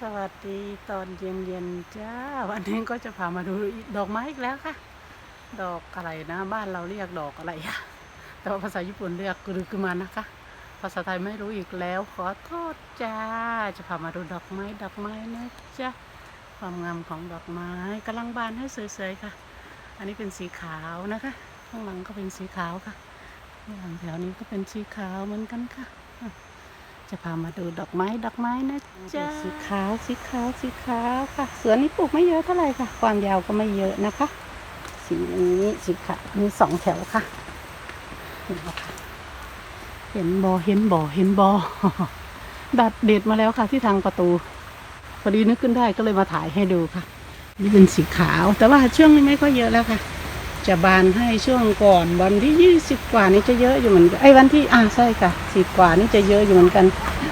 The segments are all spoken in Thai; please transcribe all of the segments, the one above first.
สวัสดีตอนเย็นๆจ้า วันนี้ก็จะพามาดูดอกไม้อีกแล้วค่ะ ดอกอะไรนะ บ้านเราเรียกดอกอะไรอะแต่ว่าภาษาญี่ปุ่นเรียกกุรุกุมานะคะ ภาษาไทยไม่รู้อีกแล้ว ขอโทษจ้า จะพามาดูดอกไม้ดอกไม้นะจ๊ะความงามของดอกไม้กำลังบานให้สวยๆค่ะ อันนี้เป็นสีขาวนะคะข้างหลังก็เป็นสีขาวค่ะอย่างแถวนี้ก็เป็นสีขาวเหมือนกันค่ะ จะพามาดูดอกไม้ดอกไม้นะจ๊ะสีขาวสีขาวสีขาวค่ะสวนนี้ปลูกไม่เยอะเท่าไหร่ค่ะ ความยาวก็ไม่เยอะนะคะ สีนี้สีขาวมีสองแถวค่ะ เห็นบ่ค่ะเห็นบอเห็นบอเห็นบอดัดเด็ดมาแล้วค่ะ ที่ทางประตูพอดีนึกขึ้นได้ก็เลยมาถ่ายให้ดูค่ะ นี่เป็นสีขาว แต่ว่าช่วงนี้ไม่ค่อยเยอะแล้วค่ะ จะบานให้ช่วงก่อนวันที่ยี่สิบกว่านี่จะเยอะอยู่เหมือนกันไอ้วันที่อ่าใช่ค่ะสิบกว่านี่จะเยอะอยู่เหมือนกัน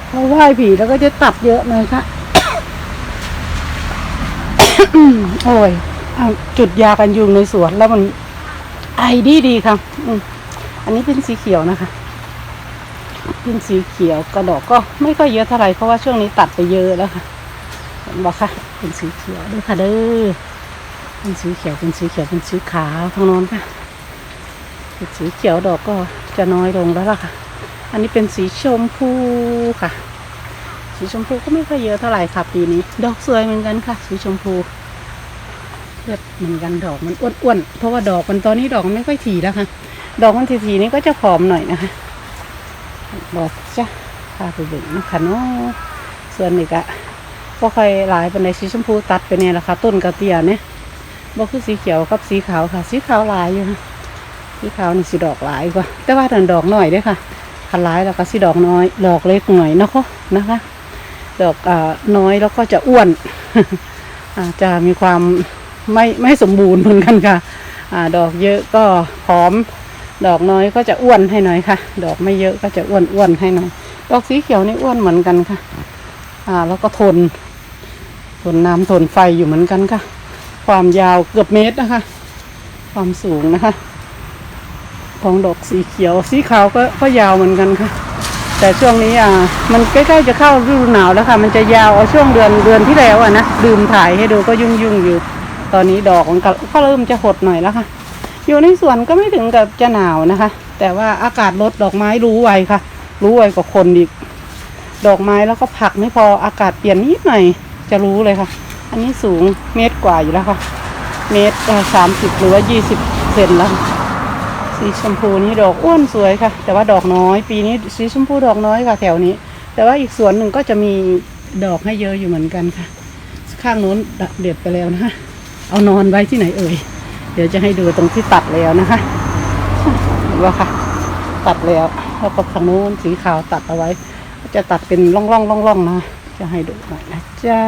เพราะไหว้ผีแล้วก็จะตัดเยอะเลยค่ะโอ้ยเอาจุดยากันยุงในสวนแล้วมันไอดีดีค่ะอืมอันนี้เป็นสีเขียวนะคะ เป็นสีเขียวกระดอกก็ไม่ค่อยเยอะเท่าไหร่เพราะว่าช่วงนี้ตัดไปเยอะแล้วค่ะบอกค่ะ เป็นสีเขียวด้วยค่ะเด้อ เป็นสีเขียวเป็นสีเขียวเป็นสีขาวทางโน้นค่ะเป็นสีเขียวดอกก็จะน้อยลงแล้วล่ะค่ะ อันนี้เป็นสีชมพูค่ะ สีชมพูก็ไม่ค่อยเยอะเท่าไหร่ค่ะปีนี้ ดอกสวยเหมือนกันค่ะ สีชมพูเลือดเหมือนกันดอกมันอ้วนๆเพราะว่าดอกมันตอนนี้ดอกมันไม่ค่อยถี่แล้วค่ะ ดอกมันถี่ๆนี่ก็จะผอมหน่อยนะคะดอกจ้ะพาไปเบิ่งนะคะเนาะส่วนนี้ก็ก็ค่อยหลายเป็นในสีชมพูตัดไปเนี่ยแหละค่ะ ต้นกระเตียเนี่ย บ่คือสีเขียวกับสีขาวค่ะ สีขาวหลายอยู่ค่ะสีขาวนี่สีดอกหลายกว่า แต่ว่าดันดอกหน่อยด้วยค่ะคันหลายแล้วก็สีดอกน้อย ดอกเล็กหน่อยนะคะนะคะ ดอกอ่าน้อยแล้วก็จะอ้วนอ่าจะมีความไม่ไม่สมบูรณ์เหมือนกันค่ะอ่าดอกเยอะก็ผอม ดอกน้อยก็จะอ้วนให้หน่อยค่ะ ดอกไม่เยอะก็จะอ้วนอ้วนให้หน่อย ดอกสีเขียวนี่อ้วนเหมือนกันค่ะ อ่าแล้วก็ทนทนน้ำทนไฟอยู่เหมือนกันค่ะ ความยาวเกือบเมตรนะคะ ความสูงนะคะ ของดอกสีเขียว สีขาวก็ก็ยาวเหมือนกันค่ะ แต่ช่วงนี้อ่ามันใกล้ๆจะเข้าฤดูหนาวแล้วค่ะ มันจะยาวเอาช่วงเดือนเดือนที่แล้วอะนะดื่มถ่ายให้ดูก็ยุ่งยุ่งๆอยู่ ตอนนี้ดอกมันก็ก็เริ่มจะหดหน่อยแล้วค่ะ อยู่ในสวนก็ไม่ถึงกับจะหนาวนะคะ แต่ว่าอากาศลดดอกไม้รู้ไวค่ะ รู้ไวกว่าคนอีกดอกไม้แล้วก็ผักไม่พออากาศเปลี่ยนนิดหน่อยจะรู้เลยค่ะ อันนี้สูงเมตรกว่าอยู่แล้วค่ะ เมตรสามสิบหรือว่ายี่สิบเซนแล้ว สีชมพูนี้ดอกอ้วนสวยค่ะ แต่ว่าดอกน้อย ปีนี้สีชมพูดอกน้อยค่ะแถวนี้ แต่ว่าอีกสวนหนึ่งก็จะมีดอกให้เยอะอยู่เหมือนกันค่ะ ข้างโน้นเด็ดไปแล้วนะคะเอานอนไว้ที่ไหนเอ่ย เดี๋ยวจะให้ดูตรงที่ตัดแล้วนะคะเห็นว่าค่ะ ตัดแล้วแล้วก็ทางโน้นสีขาวตัดเอาไว้ จะตัดเป็นร่องๆร่องๆนะ จะให้ดูหน่อยนะจ๊ะ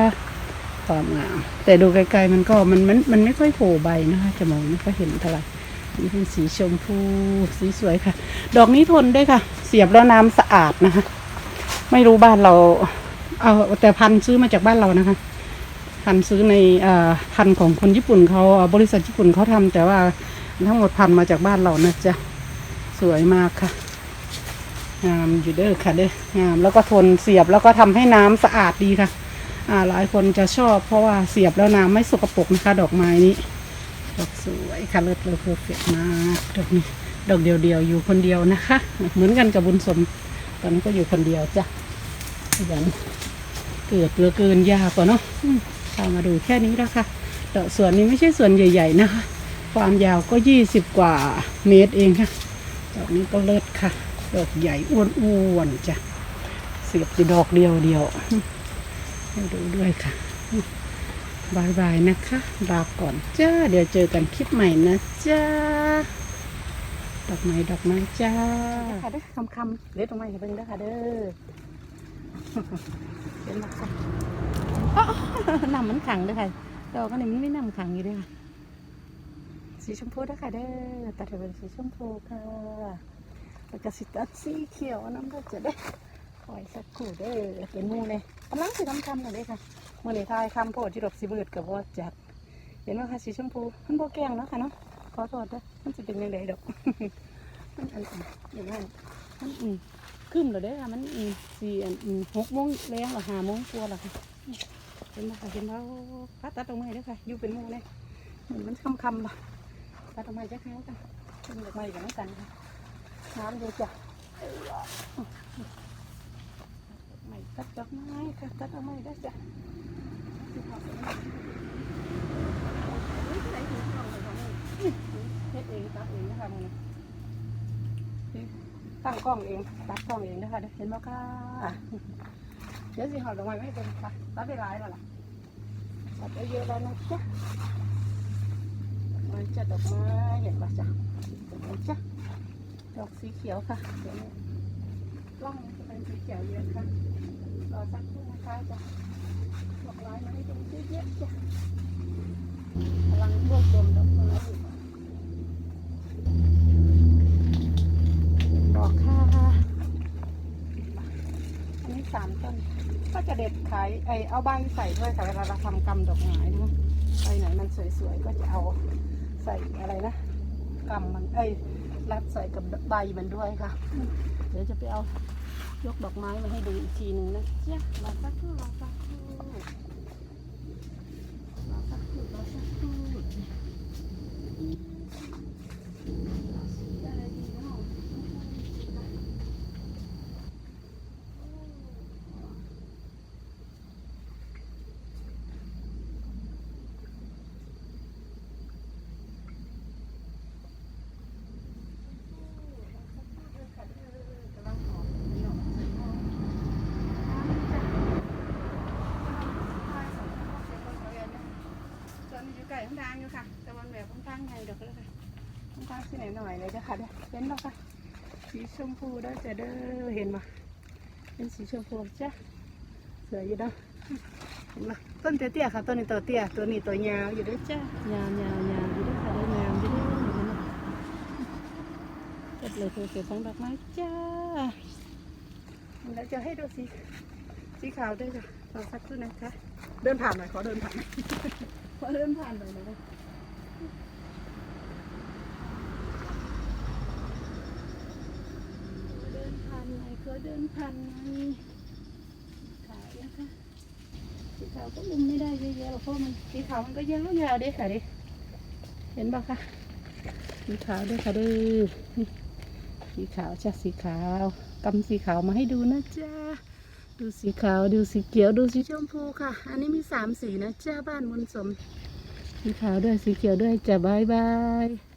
ความงาม แต่ดูไกลๆมันก็มันมันมันไม่ค่อยโผล่ใบนะคะจะมองไม่ค่อยเห็นเท่าไหร่นี่เป็นสีชมพูสีสวยค่ะ ดอกนี้ทนด้วยค่ะ เสียบแล้วน้ำสะอาดนะคะไม่รู้บ้านเรา เอาแต่พันซื้อมาจากบ้านเรานะคะ พันซื้อในอพันของคนญี่ปุ่นเขาบริษัทญี่ปุ่นเขาทำแต่ว่าทั้งหมดพันมาจากบ้านเรานะจ๊ะสวยมากค่ะงามอยู่เด้อค่ะเด้องามแล้วก็ทนเสียบแล้วก็ทำให้น้ำสะอาดดีค่ะ หลายคนจะชอบเพราะว่าเสียบแล้วน้ำไม่สกปรกนะคะ ดอกไม้นี้ดอกสวยค่ะเลิศเลอเพอร์เฟกมากดอกนี้ดอกเดียวๆอยู่คนเดียวนะคะ เหมือนกันกับบุญสม ตอนนี้ก็อยู่คนเดียวจ้ะยันเกิดเลือเกินยากกว่าเนาะอืมพามาดูแค่นี้แล้วค่ะดอกสวนนี้ไม่ใช่สวนใหญ่ ๆ นะคะ ความยาวก็ยี่สิบกว่าเมตรเองค่ะดอกนี้ก็เลิศค่ะ ดอกใหญ่อ้วนๆจ้ะเสียบอยู่ดอกเดียวเดียวๆ ให้ดูด้วยค่ะบายบายนะคะลาก่อนจ้า เดี๋ยวเจอกันคลิปใหม่นะจ้า ดอกไม้ดอกไม้จ้าค่ะเด้อคำคำเด็ดดอกไม้ให้เบิ่งเด้อค่ะเด้อเป็นมาค่ะน้ำมันขังเด้ค่ะดอกอันนี้ไม่น้ำขังอยู่เด้วยค่ะ สีชมพูเด้อค่ะเด้อตัดเป็นสีชมพูค่ะแล้วก็สิตัดสีเขียวน้ำก็จะได้ คอยสักครู่เด้อเป็นมูเลยกำลังสิทำคำหน่อยเด้ค่ะเมื่อนี้ทายคำโพดที่ดอกสีเบิดกับว่าจัดเห็นไหมคะสีชมพูมันโบแกงเนาะค่ะเนาะขอโทษเด้อมันจะเป็นยังไงดอกมันอันอันอย่างนั้นมันอืมขึ้นแล้วเด้อค่ะมันอืมสี่อันอืมหกโมงแรงหรอห้าโมงกลัวหรอค่ะห็นไหมคะเห็นว่าพัดตัดตรงไม้ด้วยค่ะอยู่เป็นมูเลยเหมือนมันคำคำๆบ่ตัดตรงไม้จะเข้ากันเป็นดอกไม้กันแล้วกันค่ะน้ำเยอะจ้ะ ตัดดอกไม้ค่ะตัดดอกไม้ได้จ้ะสิขอบคุณมากเฮ้ยไหนถึงกล่องเลยของมันเฮ็ดเองตัดเองนะคะมันตั้งกล้องเองตัดกล้องเองนะคะเห็นไหมค่ะเดี๋ยวสิหอดดอกไม้ไม่เป็นค่ะตัดได้หลายแล้วล่ะตัดได้เยอะแล้วนะจ๊ะมันจะดอกไม้เห็นปะจ๊ะดอกไม้จ๊ะดอกสีเขียวค่ะเดี๋ยวนี้ร่องมันจะเป็นสีเขียวเยอะค่ะร อสักครู่นะคะจะดอกไม้มาให้ดูเยอะๆจ้ะกำลังรวบรวมดอกไม้อยู่ดอกค่ะอันนี้สามต้น ก็จะเด็ดขายไอเอาใบใส่ด้วยค่ะเวลาเราทำกำดอกไม้นะใบไหนมันสวยๆก็จะเอาใส่อะไรนะกำมันเอ้ยรัดใส่กับใบมันด้วยค่ะ เดี๋ยวจะไปเอา ยกดอกไม้มาให้ดูอีกทีหนึ่งนะเจ้ารอสักครู่รอสักครู่รอสักครู่รอสักครู่ดีเนาะ ตอนนี้อยู่ไก่ข้างทางอยู่ค่ะแต่วันแบบข้างทางไงดอกเลยค่ะข้างทางที่ไหนหน่อยเลยจ้ะค่ะเด้อเป็นแล้วค่ะ สีชมพูได้อจะเด้อเห็นมาเป็นสีชมพูจ้ะสวยอยู่เด้อเห็นมาต้นเตี้ยๆค่ะต้นนี้ตัวเตี้ยตัวนี้ตัวยาวอยู่เด้วยจ้ะยาวยาวยาวอยู่เด้วยค่ะได้ยาวอยู่เด้วยเห็นไหมเก็บเลยเก็บทั้งดอกไม้จ้าแล้วจะให้ดูสีสีขาวด้วยค่ะรอสักครู่นะคะ เดินผ่านหน่อยขอเดินผ่านหน่อยขอเดินผ่านหน่อยนะเดินผ่ ขอเดินผ่านหน่ขาวนะคะสีขาวก็ลุมไม่ได้เยอะแยะหรอกเพราะมันสีขาวมันก็ยาวๆเด้ค่ะเด้เห็นปะคะสีขาวด้วยค่ะเด้อสีขาวจ้ะสีขาวกำสีขาวมาให้ดูนะจ๊ะดูสีขาวดูสีเขียวดูสีชมพูค่ะ อันนี้มีสามสีนะจ้าบ้านมุนสม สีขาวด้วยสีเขียวด้วยจ้ะบายบาย